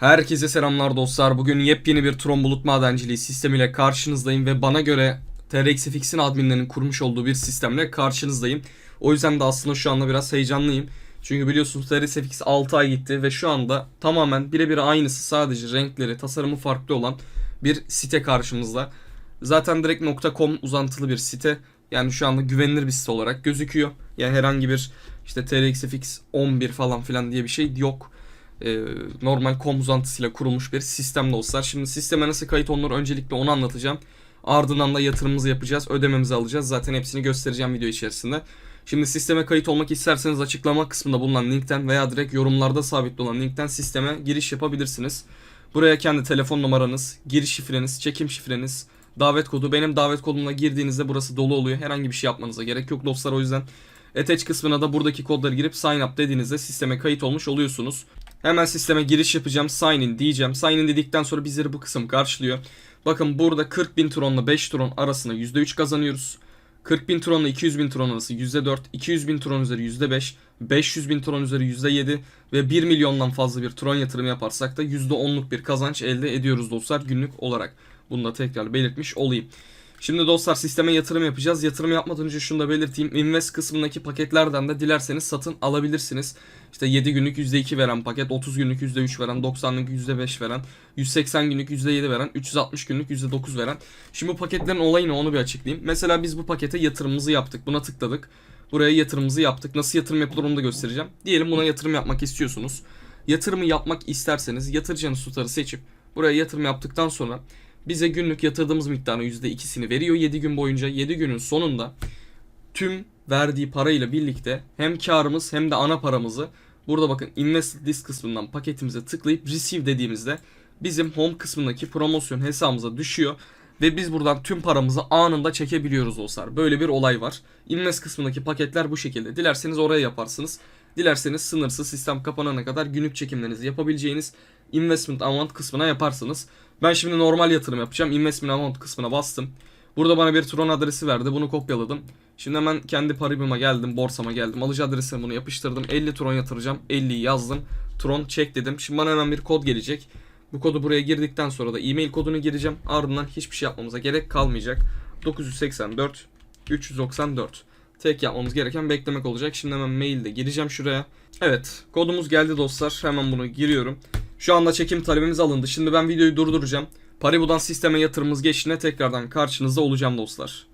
Herkese selamlar dostlar. Bugün yepyeni bir Tron Bulut Madenciliği sistemiyle karşınızdayım ve bana göre TRXFX'in adminlerinin kurmuş olduğu bir sistemle karşınızdayım. O yüzden de aslında şu anda biraz heyecanlıyım. Çünkü biliyorsunuz TRXFX 6 ay gitti ve şu anda tamamen birebir aynısı sadece renkleri, tasarımı farklı olan bir site karşımızda. Zaten direkt .com uzantılı bir site. Yani şu anda güvenilir bir site olarak gözüküyor. Yani herhangi bir işte TRXFX 11 falan filan diye bir şey yok e, normal kom uzantısıyla kurulmuş bir sistem dostlar. Şimdi sisteme nasıl kayıt olunur öncelikle onu anlatacağım. Ardından da yatırımımızı yapacağız, ödememizi alacağız. Zaten hepsini göstereceğim video içerisinde. Şimdi sisteme kayıt olmak isterseniz açıklama kısmında bulunan linkten veya direkt yorumlarda sabitli olan linkten sisteme giriş yapabilirsiniz. Buraya kendi telefon numaranız, giriş şifreniz, çekim şifreniz, davet kodu. Benim davet kodumla girdiğinizde burası dolu oluyor. Herhangi bir şey yapmanıza gerek yok dostlar o yüzden. Attach kısmına da buradaki kodları girip sign up dediğinizde sisteme kayıt olmuş oluyorsunuz. Hemen sisteme giriş yapacağım. Sign in diyeceğim. Sign in dedikten sonra bizleri bu kısım karşılıyor. Bakın burada 40 bin tronla 5 tron arasında %3 kazanıyoruz. 40 bin tronla 200 bin tron arası %4, 200 bin tron üzeri %5, 500 bin tron üzeri %7 ve 1 milyondan fazla bir tron yatırım yaparsak da %10'luk bir kazanç elde ediyoruz dostlar günlük olarak. Bunu da tekrar belirtmiş olayım. Şimdi dostlar sisteme yatırım yapacağız. Yatırım yapmadan önce şunu da belirteyim. Invest kısmındaki paketlerden de dilerseniz satın alabilirsiniz. İşte 7 günlük %2 veren paket, 30 günlük %3 veren, 90 günlük %5 veren, 180 günlük %7 veren, 360 günlük %9 veren. Şimdi bu paketlerin olayı ne onu bir açıklayayım. Mesela biz bu pakete yatırımımızı yaptık. Buna tıkladık. Buraya yatırımımızı yaptık. Nasıl yatırım yapılır onu da göstereceğim. Diyelim buna yatırım yapmak istiyorsunuz. Yatırımı yapmak isterseniz yatıracağınız tutarı seçip buraya yatırım yaptıktan sonra bize günlük yatırdığımız miktarın %2'sini veriyor 7 gün boyunca. 7 günün sonunda tüm verdiği parayla birlikte hem karımız hem de ana paramızı burada bakın invest list kısmından paketimize tıklayıp receive dediğimizde bizim home kısmındaki promosyon hesabımıza düşüyor ve biz buradan tüm paramızı anında çekebiliyoruz dostlar. Böyle bir olay var. Invest kısmındaki paketler bu şekilde. Dilerseniz oraya yaparsınız. Dilerseniz sınırsız sistem kapanana kadar günlük çekimlerinizi yapabileceğiniz investment amount kısmına yaparsınız. Ben şimdi normal yatırım yapacağım. Investment amount kısmına bastım. Burada bana bir Tron adresi verdi. Bunu kopyaladım. Şimdi hemen kendi paribime geldim. Borsama geldim. Alıcı adresine bunu yapıştırdım. 50 Tron yatıracağım. 50'yi yazdım. Tron çek dedim. Şimdi bana hemen bir kod gelecek. Bu kodu buraya girdikten sonra da e-mail kodunu gireceğim. Ardından hiçbir şey yapmamıza gerek kalmayacak. 984 394 Tek yapmamız gereken beklemek olacak. Şimdi hemen mailde gireceğim şuraya. Evet kodumuz geldi dostlar. Hemen bunu giriyorum. Şu anda çekim talebimiz alındı. Şimdi ben videoyu durduracağım. Paribu'dan sisteme yatırımımız geçtiğinde tekrardan karşınızda olacağım dostlar.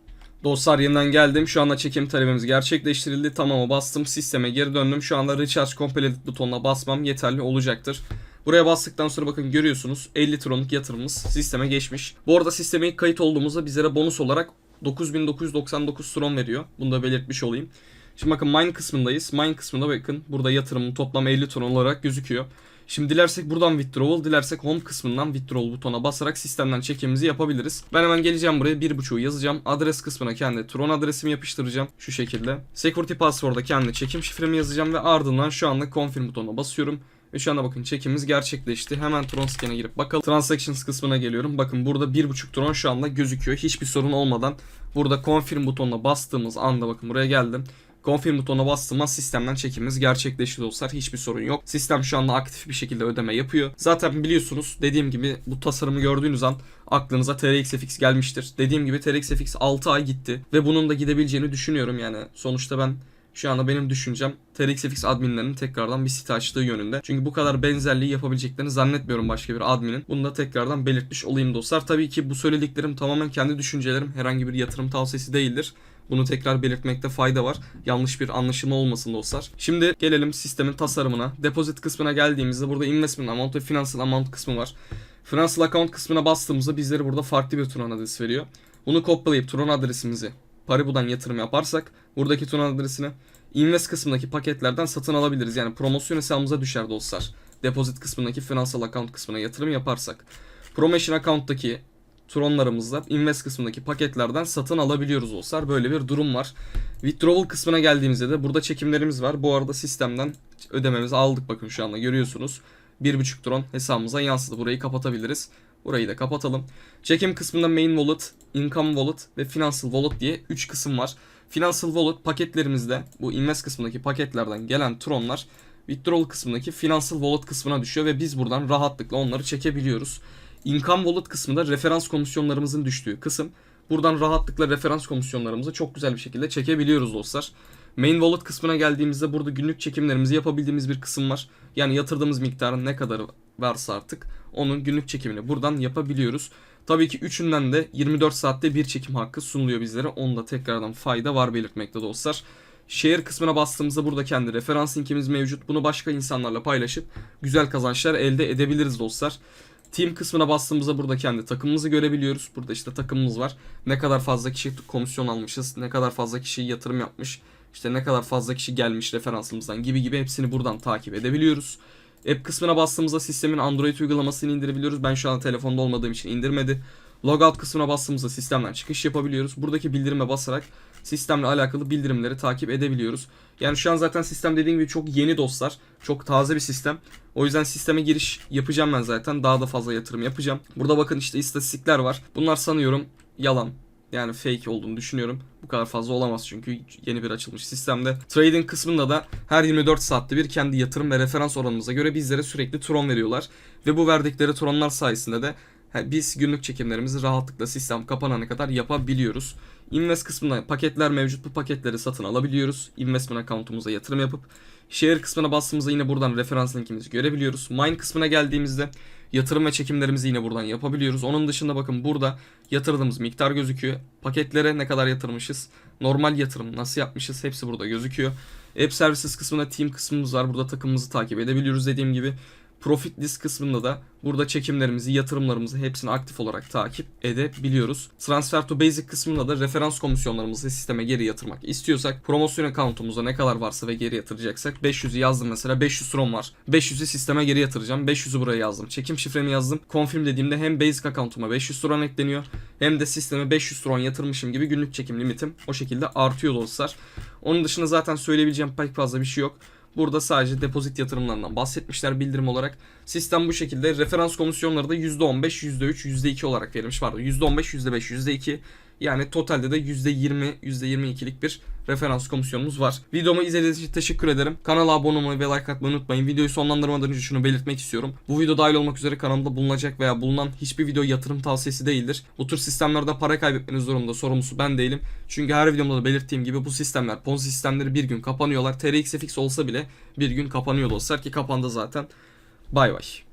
Dostlar yeniden geldim. Şu anda çekim talebimiz gerçekleştirildi. Tamam'a bastım. Sisteme geri döndüm. Şu anda Recharge Completed butonuna basmam yeterli olacaktır. Buraya bastıktan sonra bakın görüyorsunuz 50 tronluk yatırımımız sisteme geçmiş. Bu arada sisteme ilk kayıt olduğumuzda bizlere bonus olarak 9999 tron veriyor. Bunu da belirtmiş olayım. Şimdi bakın mine kısmındayız. Mine kısmında bakın burada yatırımın toplam 50 tron olarak gözüküyor. Şimdi dilersek buradan withdrawal, dilersek home kısmından withdrawal butona basarak sistemden çekimimizi yapabiliriz. Ben hemen geleceğim buraya 1.5'u yazacağım. Adres kısmına kendi Tron adresimi yapıştıracağım şu şekilde. Security password'a kendi çekim şifremi yazacağım ve ardından şu anda confirm butonuna basıyorum. Ve şu anda bakın çekimimiz gerçekleşti. Hemen Tron scan'e girip bakalım. Transactions kısmına geliyorum. Bakın burada 1.5 Tron şu anda gözüküyor. Hiçbir sorun olmadan. Burada confirm butonuna bastığımız anda bakın buraya geldim. Confirm butonuna bastığımız sistemden çekimimiz gerçekleşti dostlar. Hiçbir sorun yok. Sistem şu anda aktif bir şekilde ödeme yapıyor. Zaten biliyorsunuz dediğim gibi bu tasarımı gördüğünüz an aklınıza TRXFX gelmiştir. Dediğim gibi TRXFX 6 ay gitti ve bunun da gidebileceğini düşünüyorum yani. Sonuçta ben şu anda benim düşüncem TRXFX adminlerinin tekrardan bir site açtığı yönünde. Çünkü bu kadar benzerliği yapabileceklerini zannetmiyorum başka bir adminin. Bunu da tekrardan belirtmiş olayım dostlar. Tabii ki bu söylediklerim tamamen kendi düşüncelerim. Herhangi bir yatırım tavsiyesi değildir. Bunu tekrar belirtmekte fayda var. Yanlış bir anlaşılma olmasın dostlar. Şimdi gelelim sistemin tasarımına. Deposit kısmına geldiğimizde burada investment amount ve financial amount kısmı var. Financial account kısmına bastığımızda bizleri burada farklı bir Tron adresi veriyor. Bunu kopyalayıp Tron adresimizi Paribu'dan yatırım yaparsak buradaki Tron adresini invest kısmındaki paketlerden satın alabiliriz. Yani promosyon hesabımıza düşer dostlar. Deposit kısmındaki financial account kısmına yatırım yaparsak. Promotion account'taki Tronlarımızla invest kısmındaki paketlerden satın alabiliyoruz dostlar. Böyle bir durum var. Withdrawal kısmına geldiğimizde de burada çekimlerimiz var. Bu arada sistemden ödememizi aldık bakın şu anda görüyorsunuz. 1.5 tron hesabımıza yansıdı. Burayı kapatabiliriz. Burayı da kapatalım. Çekim kısmında main wallet, income wallet ve financial wallet diye 3 kısım var. Financial wallet paketlerimizde bu invest kısmındaki paketlerden gelen tronlar withdrawal kısmındaki financial wallet kısmına düşüyor ve biz buradan rahatlıkla onları çekebiliyoruz. Income wallet kısmında referans komisyonlarımızın düştüğü kısım. Buradan rahatlıkla referans komisyonlarımızı çok güzel bir şekilde çekebiliyoruz dostlar. Main wallet kısmına geldiğimizde burada günlük çekimlerimizi yapabildiğimiz bir kısım var. Yani yatırdığımız miktarın ne kadarı varsa artık onun günlük çekimini buradan yapabiliyoruz. Tabii ki üçünden de 24 saatte bir çekim hakkı sunuluyor bizlere. Onda tekrardan fayda var belirtmekte dostlar. Share kısmına bastığımızda burada kendi referans linkimiz mevcut. Bunu başka insanlarla paylaşıp güzel kazançlar elde edebiliriz dostlar. Team kısmına bastığımızda burada kendi takımımızı görebiliyoruz. Burada işte takımımız var. Ne kadar fazla kişi komisyon almışız, ne kadar fazla kişi yatırım yapmış, işte ne kadar fazla kişi gelmiş referansımızdan gibi gibi hepsini buradan takip edebiliyoruz. App kısmına bastığımızda sistemin Android uygulamasını indirebiliyoruz. Ben şu an telefonda olmadığım için indirmedi. Logout kısmına bastığımızda sistemden çıkış yapabiliyoruz. Buradaki bildirime basarak sistemle alakalı bildirimleri takip edebiliyoruz. Yani şu an zaten sistem dediğim gibi çok yeni dostlar. Çok taze bir sistem. O yüzden sisteme giriş yapacağım ben zaten. Daha da fazla yatırım yapacağım. Burada bakın işte istatistikler var. Bunlar sanıyorum yalan. Yani fake olduğunu düşünüyorum. Bu kadar fazla olamaz çünkü yeni bir açılmış sistemde. Trading kısmında da her 24 saatte bir kendi yatırım ve referans oranımıza göre bizlere sürekli tron veriyorlar. Ve bu verdikleri tronlar sayesinde de biz günlük çekimlerimizi rahatlıkla sistem kapanana kadar yapabiliyoruz. Invest kısmında paketler mevcut. Bu paketleri satın alabiliyoruz. Investment account'umuza yatırım yapıp Share kısmına bastığımızda yine buradan referans linkimizi görebiliyoruz. Mine kısmına geldiğimizde yatırım ve çekimlerimizi yine buradan yapabiliyoruz. Onun dışında bakın burada yatırdığımız miktar gözüküyor. Paketlere ne kadar yatırmışız, normal yatırım nasıl yapmışız hepsi burada gözüküyor. App Services kısmında team kısmımız var. Burada takımımızı takip edebiliyoruz dediğim gibi. Profit list kısmında da burada çekimlerimizi, yatırımlarımızı hepsini aktif olarak takip edebiliyoruz. Transfer to Basic kısmında da referans komisyonlarımızı sisteme geri yatırmak istiyorsak promosyon account'umuzda ne kadar varsa ve geri yatıracaksak 500'ü yazdım mesela 500 ROM var. 500'ü sisteme geri yatıracağım. 500'ü buraya yazdım. Çekim şifremi yazdım. Confirm dediğimde hem Basic account'uma 500 RON ekleniyor hem de sisteme 500 RON yatırmışım gibi günlük çekim limitim o şekilde artıyor dostlar. Onun dışında zaten söyleyebileceğim pek fazla bir şey yok. Burada sadece depozit yatırımlarından bahsetmişler bildirim olarak. Sistem bu şekilde. Referans komisyonları da %15, %3, %2 olarak verilmiş. Pardon %15, %5, %2. Yani totalde de %20, %22'lik bir referans komisyonumuz var. Videomu izlediğiniz için teşekkür ederim. Kanala abone olmayı ve like atmayı unutmayın. Videoyu sonlandırmadan önce şunu belirtmek istiyorum. Bu video dahil olmak üzere kanalımda bulunacak veya bulunan hiçbir video yatırım tavsiyesi değildir. Bu tür sistemlerde para kaybetmeniz durumunda sorumlusu ben değilim. Çünkü her videomda da belirttiğim gibi bu sistemler, Ponzi sistemleri bir gün kapanıyorlar. TRXFX olsa bile bir gün kapanıyor dostlar ki kapandı zaten. Bay bay.